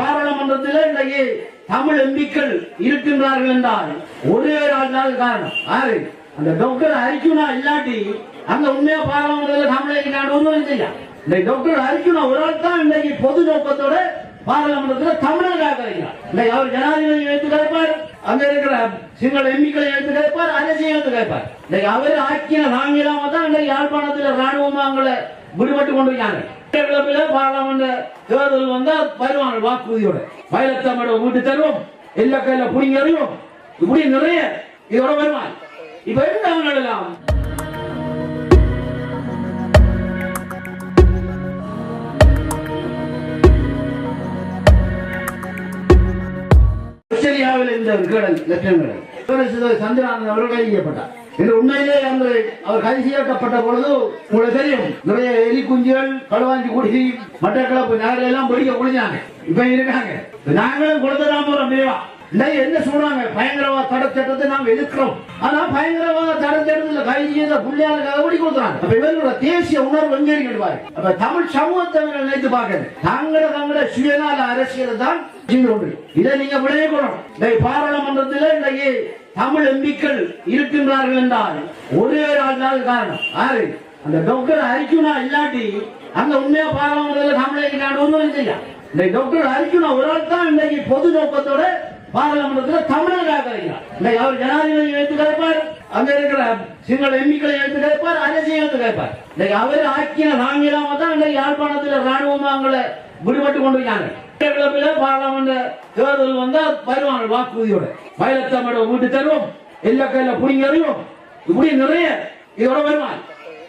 பாராளுமன்றத்தில் இன்றைக்கு தமிழ் எம்பிக்கள் இருக்கின்றார்கள் என்றால் ஒரே ஆள் காரணம். ஆறு அந்த டாக்டர் அரிக்குனா இல்லாட்டி அந்த உண்மையா பாராளுமன்றத்தில் தமிழை நான் ஒன்றும் இந்த டாக்டர் அரிக்குனா ஒரு ஆள் தான் இன்றைக்கு பொது நோக்கத்தோட பாராளுமன்றத்தில் தமிழக கிடைக்கிறார் அவர் ஜனாதிபதி எடுத்து கேட்பார் அங்க இருக்கிற சிங்கள எம்பிக்களை எடுத்து கேட்பார் அரசியல் எடுத்து கேட்பார் இன்றைக்கு அவர் ஆக்கின நாங்கிலாம தான் இன்றைக்கு யாழ்ப்பாணத்தில் ராணுவமா அவங்களை விடுபட்டு கொண்டு இருக்காங்க கிளப்பில பாராளுமன்ற தேர்தல் வந்தால் வருவாங்க வாக்குறுதியோட மயிலத்தமிழ வீட்டு தருவோம் எல்லா கையில புடிங்க அறிவோம் இப்படி நிறைய. இதோட வருவாங்க இப்ப என்ன எல்லாம் ஆஸ்திரேலியாவில் இந்த கடல் லட்சம் கடல் சந்திரானந்த் அவர்கள் கைது செய்யப்பட்டார். இது உண்மையிலே அன்று அவர் கைது செய்யப்பட்ட பொழுது உங்களுக்கு தெரியும் நிறைய எலி குஞ்சுகள் களுவாஞ்சி குடிசி மட்டக்களப்பு நகரில் எல்லாம் பிடிக்க குடிஞ்சாங்க இப்ப இருக்காங்க. நாங்களும் கொடுத்துதான் போறோம். மேவா இன்னைக்கு என்ன சொல்றாங்க? பயங்கரவாத தடை சட்டத்தை நாம் எதிர்க்கிறோம். ஆனா பயங்கரவாத தடை சட்டத்துல கைது செய்த புள்ளியாருக்கு அதை ஓடி கொடுக்குறாங்க அப்ப இவர்களோட தேசிய உணர்வு எங்க இருக்கு அப்ப தமிழ் சமூகத்தை நினைத்து பார்க்கறது தங்கள தங்கள சுயநல அரசியல் தான் இதை நீங்க விளையக்கூடும் இந்த பாராளுமன்றத்தில் இன்றைக்கு தமிழ் எம்பிக்கள் இருக்கின்றார்கள் என்றால் ஒரே ஆள் காரணம். யாரு? அந்த டாக்டர் அரிக்குனா இல்லாட்டி அந்த உண்மையா பாராளுமன்றத்தில் தமிழை நான் ஒன்றும் செய்ய இந்த டாக்டர் அரிக்குனா ஒரு ஆள் தான் இன்றைக்கு பொது நோக்கத்தோட பாராளுமன்றத்தில் தமிழக கிடைக்கிறார் அவர் ஜனாதிபதி எடுத்து கேட்பார் அங்க இருக்கிற சிங்கள எம்பிக்களை எடுத்து கேட்பார் அரசியல் எடுத்து கேட்பார் இன்னைக்கு அவர் ஆக்கின நாங்கிலாம தான் இன்னைக்கு யாழ்ப்பாணத்தில் ராணுவம் அவங்களை விடுபட்டு கொண்டு இருக்காங்க. பாராளுமன்ற தேர்தல் வந்தா வருவாங்க வாக்குறுதியோட. பயிலத்தமிழ வீட்டு தருவோம் எல்லா கையில புடிங்க அறிவோம் இப்படி நிறைய இதோட வருவாங்க.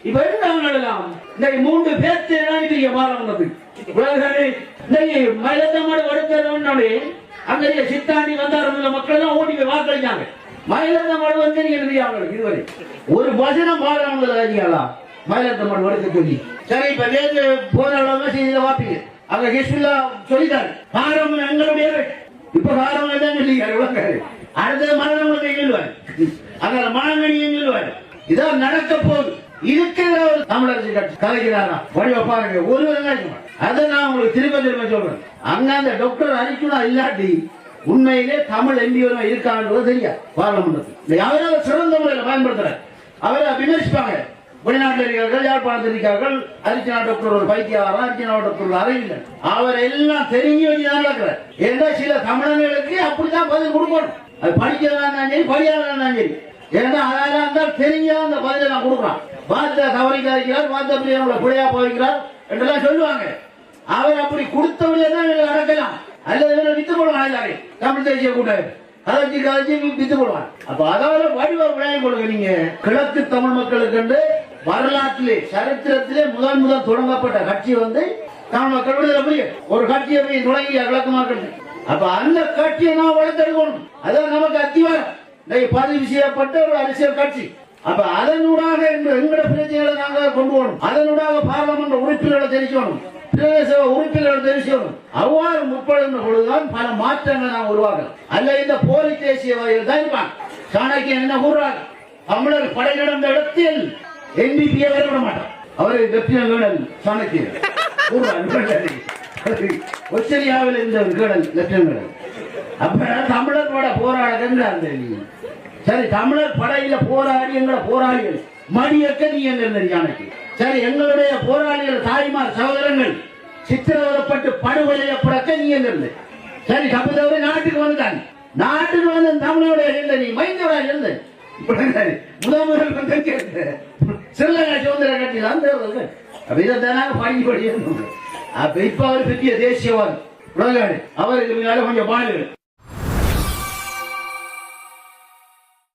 இப்ப என்ன எல்லாம் இன்னைக்கு மூன்று பேர்த்து இறங்கிட்டீங்க பாராளுமன்றத்துக்கு. உலகமே இன்னைக்கு அங்கேயே சித்தாண்டி வந்தாருல மக்கள் எல்லாம் ஓடி போய் வாக்களிச்சாங்க. மயிலத்தமிழ் வந்து நீங்க அவங்களுக்கு இதுவரை. ஒரு வசனம் பாராளுமன்ற அதிகாரா மயிலத்தமிழ் வடுக்க சொல்லி. சரி இப்ப நேற்று போராடாம செய்தியில வாப்பீங்க அங்க ஹிஸ்மில்லா சொல்லிட்டாரு. காரம் எங்களுடைய இப்ப காரம் தான் சொல்லிக்காரு விளக்காரு. அடுத்த மரணம் வந்து சொல்லுவார் அதனால மனங்கணியும் சொல்லுவார் இதான் நடக்க போகுது. இருக்கிற ஒரு தமிழரசு கட்சி கலைக்கிறாரா? வடிவ பாருங்க ஒரு அதை நான் உங்களுக்கு திரும்ப திரும்ப சொல்றேன். அங்க அந்த டாக்டர் அரிக்குனா இல்லாட்டி உண்மையிலே தமிழ் எம்பி இருக்கான்றது தெரியாது பாராளுமன்றத்தில். அவரால் சிறந்த முறையில் பயன்படுத்துறாரு. அவரை விமர்சிப்பாங்க வெளிநாட்டில் இருக்கிறார்கள் யாழ்ப்பாணத்தில் இருக்கிறார்கள் அரிச்சனா டாக்டர் ஒரு பைத்தியாரா அரிச்சனா டாக்டர் ஒரு அறிவில்லை அவர் எல்லாம் தெரிஞ்சு வச்சுதான் இருக்கிறார் ஏன்னா சில தமிழர்களுக்கு அப்படித்தான் பதில் கொடுக்கணும். அது படிக்கிறதா இருந்தாலும் சரி படியாதா இருந்தாலும் சரி. ஏன்னா அதெல்லாம் இருந்தால் தெரிஞ்சா அந்த பதிலை நான் கொடுக்குறான் வார்த்தை தவறிக்காரிக்கிறார் வார்த்தை அப்படி அவங்களை பிழையா போய்க்கிறார் என்றெல்லாம் சொல்லுவாங்க. அவர் அப்படி கொடுத்தவர்களே தான் இவங்களை அடக்கலாம் அல்லது இவங்களை வித்து போடுவாங்க எல்லாரையும் தமிழ் தேசிய கூட்டம் கலைச்சி கலைச்சி வித்து போடுவாங்க அப்ப அதாவது வடிவ விளையாடி கொடுங்க நீங்க. கிழக்கு தமிழ் மக்களுக்கு வரலாற்றிலே சரித்திரத்திலே முதல் முதல் தொடங்கப்பட்ட கட்சி வந்து தமிழ் மக்கள் விடுதலை புரிய ஒரு கட்சியை போய் தொடங்கி கிழக்கு மக்கள் அப்ப அந்த கட்சியை நான் வளர்த்தெடுக்கணும். அதான் நமக்கு அத்திவாரம். இன்னைக்கு பதிவு செய்யப்பட்ட ஒரு அரசியல் கட்சி. அப்ப அதனூடாக எங்க- எங்கட பிரச்சனைகளை நாங்கள் கொண்டு வரணும் அதனூடாக பாராளுமன்ற உறுப்பினர்களை தெரிவிக்கணும் பிரதேச உறுப்பினர்கள் தெரிவிக்கணும் அவ்வாறு முற்படுகின்ற பொழுதுதான் பல மாற்றங்களை நாம் உருவாக்கலாம். அல்ல இந்த போலி தேசியவாதிகள் தான் இருப்பாங்க. சாணக்கியன் என்ன கூறுறாங்க? தமிழர் படை நடந்த இடத்தில் என்டிபியை விட மாட்டான் அவரு லெப்டினல் கேர்னல் சாணக்கியன் கூறுறாங்க ஆஸ்திரேலியாவில் இருந்த ஒரு கேர்னல் லெப்டினல் அப்ப தமிழர் பட போராடுகின்றார் சரி தமிழர் படையில போராடி எங்களோட போராளிகள் மடியக்க நீ எங்க சரி எங்களுடைய போராளிகள் தாய்மார் சகோதரங்கள் சித்திரவதப்பட்டு படுகொலையப்படக்க நீ எங்கிருந்து சரி தப்பு நாட்டுக்கு வந்தாங்க நாட்டுக்கு வந்து தமிழோட இருந்த நீ மைந்தவரா இருந்த முதல்வர் வந்து சிறுலங்கா சுதந்திர கட்சியில் தான் அப்படிதான் அப்ப இதை படி அப்ப இப்ப அவர் பெரிய தேசியவாதி உலகாடு அவருக்கு முன்னால கொஞ்சம் பாடுகள்